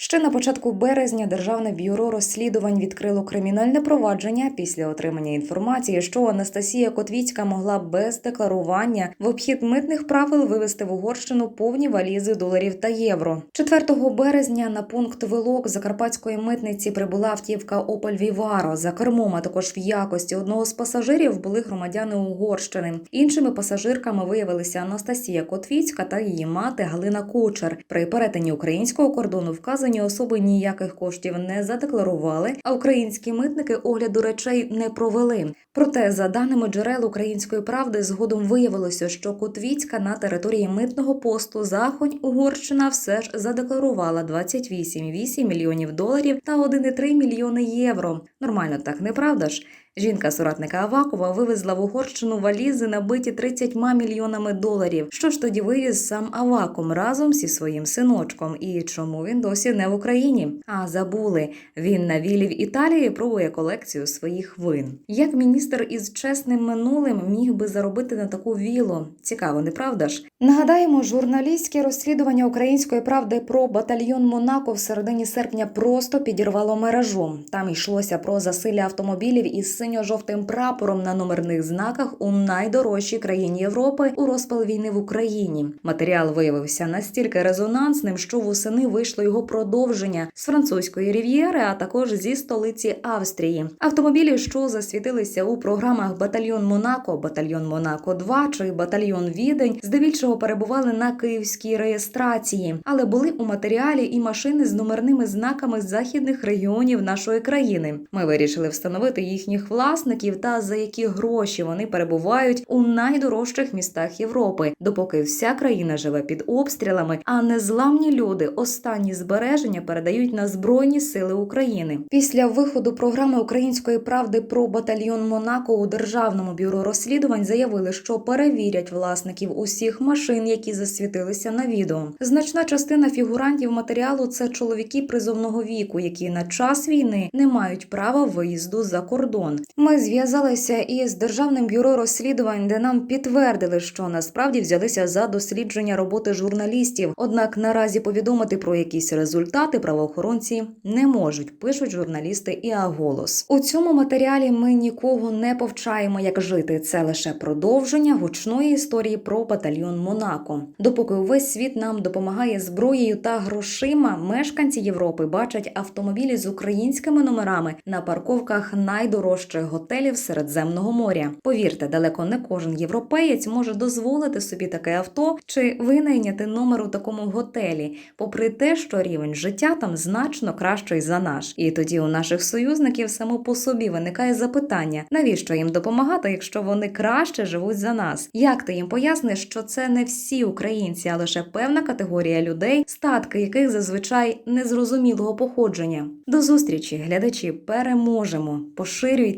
Ще на початку березня Державне бюро розслідувань відкрило кримінальне провадження після отримання інформації, що Анастасія Котвіцька могла без декларування в обхід митних правил вивезти в Угорщину повні валізи доларів та євро. 4 березня на пункт вилок закарпатської митниці прибула автівка Opel Vivaro. За кермом, а також в якості одного з пасажирів були громадяни Угорщини. Іншими пасажирками виявилися Анастасія Котвіцька та її мати Галина Кучер. При перетині українського кордону вказані особи ніяких коштів не задекларували, а українські митники огляду речей не провели. Проте, за даними джерел української правди, згодом виявилося, що Котвіцька на території митного посту Захонь Угорщина все ж задекларувала 28,8 мільйонів доларів та 1,3 мільйони євро. Нормально так, не правда ж? Жінка соратника Авакова вивезла в Угорщину валізи, набиті 30 мільйонами доларів. Що ж тоді вивіз сам Авакум разом зі своїм синочком? І чому він досі не в Україні? А забули він на вілі в Італії пробує колекцію своїх вин. Як міністр із чесним минулим міг би заробити на таку вілу? Цікаво, не правда ж? Нагадаємо, журналістське розслідування української правди про батальйон Монако в середині серпня просто підірвало мережу. Там йшлося про засилля автомобілів із синьо-жовтим прапором на номерних знаках у найдорожчій країні Європи у розпал війни в Україні. Матеріал виявився настільки резонансним, що восени вийшло його продовження з французької рів'єри, а також зі столиці Австрії. Автомобілі, що засвітилися у програмах Батальйон Монако, Батальйон Монако 2 чи Батальйон Відень, здебільшого перебували на київській реєстрації, але були у матеріалі і машини з номерними знаками західних регіонів нашої країни. Ми вирішили встановити їхніх власників та за які гроші вони перебувають у найдорожчих містах Європи, допоки вся країна живе під обстрілами, а незламні люди останні збереження передають на збройні сили України. Після виходу програми української правди про батальйон Монако у державному бюро розслідувань заявили, що перевірять власників усіх машин, які засвітилися на відео. Значна частина фігурантів матеріалу це чоловіки призовного віку, які на час війни не мають права виїзду за кордон. Ми зв'язалися із державним бюро розслідувань, де нам підтвердили, що насправді взялися за дослідження роботи журналістів. Однак наразі повідомити про якісь результати правоохоронці не можуть, пишуть журналісти і Аголос. У цьому матеріалі ми нікого не повчаємо, як жити. Це лише продовження гучної історії про батальйон Монако. Допоки увесь світ нам допомагає зброєю та грошима, мешканці Європи бачать автомобілі з українськими номерами на парковках найдорожчих готелів Середземного моря. Повірте, далеко не кожен європеєць може дозволити собі таке авто чи винайняти номер у такому готелі, попри те, що рівень життя там значно кращий за наш. І тоді у наших союзників само по собі виникає запитання: навіщо їм допомагати, якщо вони краще живуть за нас? Як ти їм поясниш, що це не всі українці, а лише певна категорія людей, статки яких зазвичай незрозумілого походження? До зустрічі, глядачі, переможемо! Поширюйте,